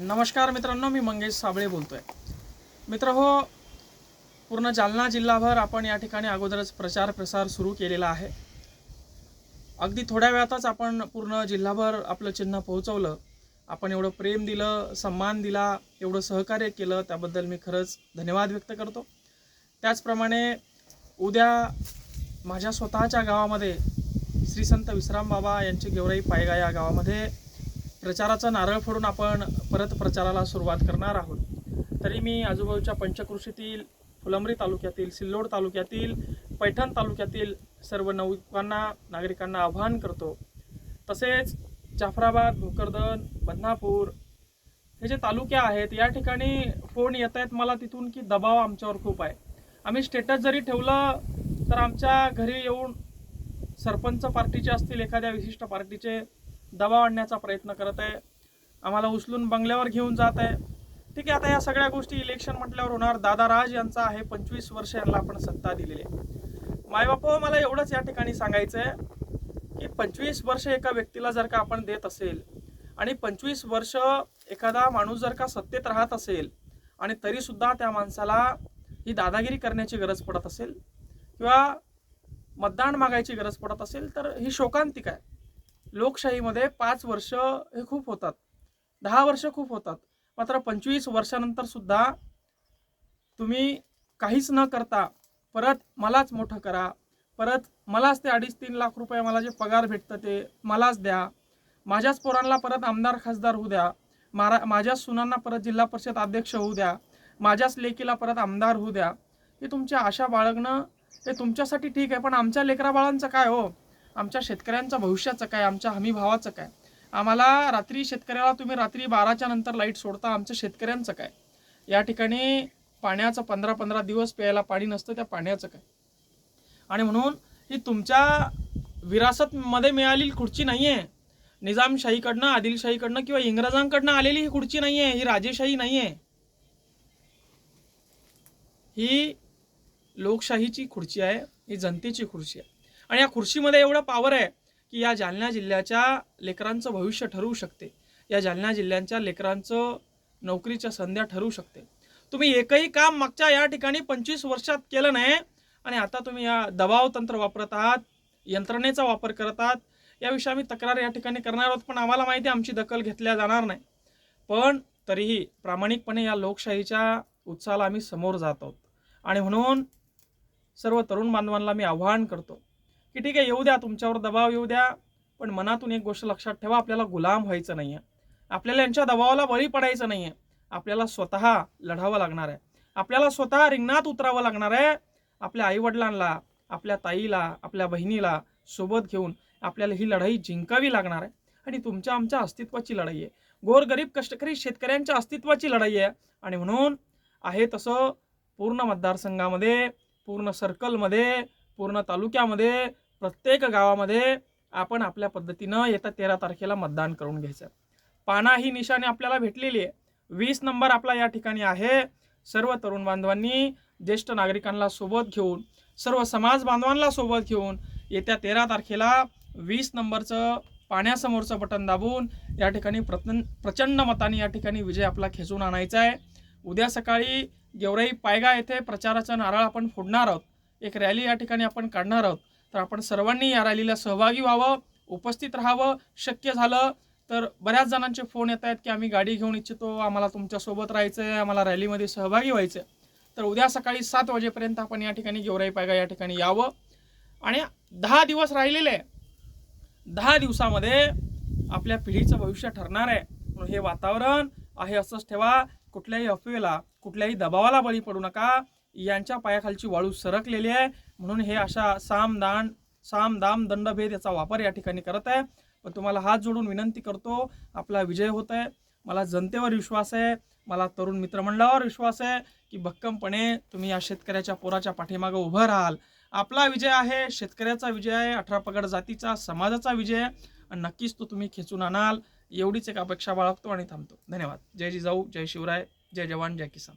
नमस्कार मित्रांनो मी मंगेश साबळे बोलतोय. मित्र हो पूर्ण जालना जिल्हाभर आपण या ठिकाणी अगोदरच प्रचार प्रसार सुरू केलेला आहे. अगदी थोड्या वेळातच आपण पूर्ण जिल्हाभर आपलं चिन्ह पोहोचवलं. आपण एवढं प्रेम दिलं सन्मान दिला एवढं सहकार्य केलं त्याबद्दल मी खरंच धन्यवाद व्यक्त करतो. त्याचप्रमाणे उद्या माझ्या स्वतःच्या गावामध्ये श्री संत विश्राम बाबा यांची गेवराई पायगा या गावामध्ये प्रचाराचा नारळ फोडून आपण परत प्रचाराला सुरुवात करणार आहोत. तरी मी आजूबाजूच्या पंचकृषीतील फुलंब्री तालुक्यातील सिल्लोड तालुक्यातील पैठण तालुक्यातील सर्व नौकांना नागरिकांना आवाहन करतो. तसेच जाफराबाद भोकरदन बदनापूर हे जे तालुके आहेत या ठिकाणी फोन येत आहेत मला तिथून की दबाव आमच्यावर खूप आहे. आम्ही स्टेटस जरी ठेवलं तर आमच्या घरी येऊन सरपंच पार्टीचे असतील एखाद्या विशिष्ट पार्टीचे दबाव आणण्याचा प्रयत्न करत आहे. आम्हाला उचलून बंगल्यावर घेऊन जात आहे. ठीक आहे आता या सगळ्या गोष्टी इलेक्शन म्हटल्यावर होणार. दादा राज यांचा आहे पंचवीस वर्ष यांना आपण सत्ता दिलेली आहे. मायबापो मला एवढंच या ठिकाणी सांगायचं आहे की पंचवीस वर्ष एका व्यक्तीला जर का आपण देत असेल आणि पंचवीस वर्ष एखादा माणूस जर का सत्तेत राहत असेल आणि तरीसुद्धा त्या माणसाला ही दादागिरी करण्याची गरज पडत असेल किंवा मतदान मागायची गरज पडत असेल तर ही शोकांतिक आहे. लोकशाहीमध्ये पाच वर्ष हे खूप होतात. दहा वर्ष खूप होतात. मात्र पंचवीस वर्षानंतर सुद्धा तुम्ही काहीच न करता परत मलाच मोठं करा. परत मलाच ते अडीच तीन लाख रुपये मला जे पगार भेटतं ते मलाच द्या. माझ्याच पोरांना परत आमदार खासदार होऊ द्या. मारा माझ्याच सुनांना परत जिल्हा परिषद अध्यक्ष होऊ द्या. माझ्याच लेकीला परत आमदार होऊ द्या. हे तुमच्या आशा बाळगणं हे तुमच्यासाठी ठीक आहे पण आमच्या लेकरा बाळांचं काय हो? आमच्या शेतकऱ्यांच्या भविष्याचं काय आमच्या हमी भावाचं काय? आम्हाला रात्री शेतकऱ्याला तुम्ही रात्री बाराच्या नंतर लाइट सोडता आमच्या शेतकऱ्यांचं काय? या ठिकाणी पाण्याचं पंधरा पंधरा दिवस प्यायला पाणी नसतं त्या पाण्याचं काय? आणि म्हणून ही तुमच्या विरासतमध्ये मिळालेली खुर्ची नाही आहे निजामशाहीकडनं आदिलशाहीकडनं किंवा इंग्रजांकडनं आलेली ही खुर्ची नाही आहे ही राजेशाही नाही आहे ही लोकशाहीची खुर्ची आहे ही जनतेची खुर्ची आहे. आणि या खुर्शीमध्ये एवढं पावर आहे की या जालना जिल्ह्याच्या लेकरांचं भविष्य ठरवू शकते. या जालना जिल्ह्यांच्या लेकरांचं नोकरीच्या संध्या ठरवू शकते. तुम्ही एकही काम मागच्या या ठिकाणी पंचवीस वर्षात केलं नाही आणि आता तुम्ही या दबाव तंत्र वापरत आहात यंत्रणेचा वापर करत आहात याविषयी आम्ही तक्रार या ठिकाणी करणार आहोत पण आम्हाला माहिती आहे आमची दखल घेतल्या जाणार नाही. पण तरीही प्रामाणिकपणे या लोकशाहीच्या उत्साहाला आम्ही समोर जात आहोत. आणि म्हणून सर्व तरुण बांधवांना मी आव्हान करतो की ठीक आहे येऊ द्या तुमच्यावर दबाव येऊ द्या पण मनातून एक गोष्ट लक्षात ठेवा आपल्याला गुलाम व्हायचं नाही आहे आपल्याला यांच्या दबावाला बळी पडायचं नाही आहे आपल्याला स्वतः लढावं लागणार आहे. आपल्याला स्वतः रिंगणात उतरावं लागणार आहे. आपल्या आईवडिलांना आपल्या ताईला आपल्या बहिणीला सोबत घेऊन आपल्याला ही लढाई जिंकावी लागणार आहे. आणि तुमच्या आमच्या अस्तित्वाची लढाई आहे. गोरगरीब कष्टकरी शेतकऱ्यांच्या अस्तित्वाची लढाई आहे. आणि म्हणून आहे तसं पूर्ण मतदारसंघामध्ये पूर्ण सर्कलमध्ये पूर्ण तालुक्यामध्ये प्रत्येक गावामध्ये आपण आपल्या पद्धतीनं येत्या तेरा तारखेला मतदान करून घ्यायचं. पाना ही निशाणी आपल्याला भेटलेली आहे. वीस नंबर आपला या ठिकाणी आहे. सर्व तरुण बांधवांनी ज्येष्ठ नागरिकांना सोबत घेऊन सर्व समाज बांधवांना सोबत घेऊन येत्या तेरा तारखेला वीस नंबरचं पाण्यासमोरचं बटन दाबून या ठिकाणी प्रचंड प्रचंड मताने या ठिकाणी विजय आपला खेचून आणायचा आहे. उद्या सकाळी गेवराई पायगा येथे प्रचाराचा नारळ आपण फोडणार आहोत. एक रॅली या ठिकाणी आपण काढणार आहोत. तर आपण सर्वांनी या रॅलीला सहभागी व्हावं उपस्थित राहावं शक्य झालं तर बऱ्याच जणांचे फोन येत आहेत की आम्ही गाडी घेऊन इच्छितो आम्हाला तुमच्यासोबत राहायचं आहे आम्हाला रॅलीमध्ये सहभागी व्हायचं तर उद्या सकाळी सात वाजेपर्यंत आपण या ठिकाणी गेवराई पायगा या ठिकाणी यावं. आणि दहा दिवस राहिलेले आहे. दहा दिवसामध्ये आपल्या पिढीचं भविष्य ठरणार आहे. म्हणून हे वातावरण आहे असंच ठेवा. कुठल्याही अफवेला कुठल्याही दबावाला बळी पडू नका. यांच्या पायाखालची वाळू सरकलेली आहे. म्हणून हे अशा साम दान साम दाम दंडभेद याचा वापर या ठिकाणी करत आहे. पण तुम्हाला हात जोडून विनंती करतो आपला विजय होत आहे. मला जनतेवर विश्वास आहे. मला तरुण मित्रमंडळावर विश्वास आहे की भक्कमपणे तुम्ही या शेतकऱ्याच्या पोराच्या पाठीमागं उभं राहाल. आपला विजय आहे शेतकऱ्याचा विजय आहे अठरा पगड जातीचा समाजाचा विजय आहे. आणि नक्कीच तो तुम्ही खेचून आणाल. एवढीच एक अपेक्षा बाळगतो आणि थांबतो. धन्यवाद. जय जिजाऊ जय शिवराय जय जवान जय किसान.